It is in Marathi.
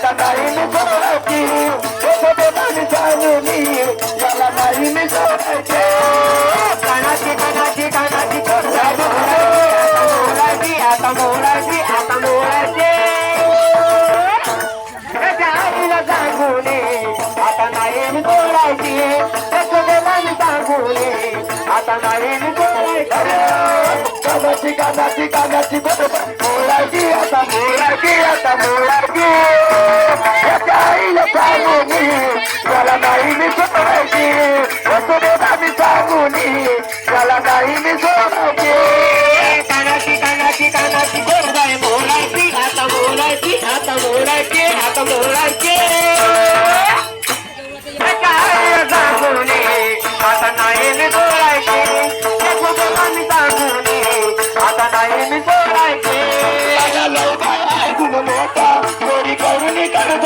सोडायची यशोदेवानी सांगुनी याला नाही मी सोडायचे कानाची कानाची कानाची मोराची आता मोराची आता मोराची त्याच्या आईला सांगून आता नाही मी सोडायची यशोदेवानी सांगून आता नाही मी सोडायची कानाची कानाची कानाची मोडायची आता मोडायची आता मोडायची नको नोटा चोरी करून कर्ज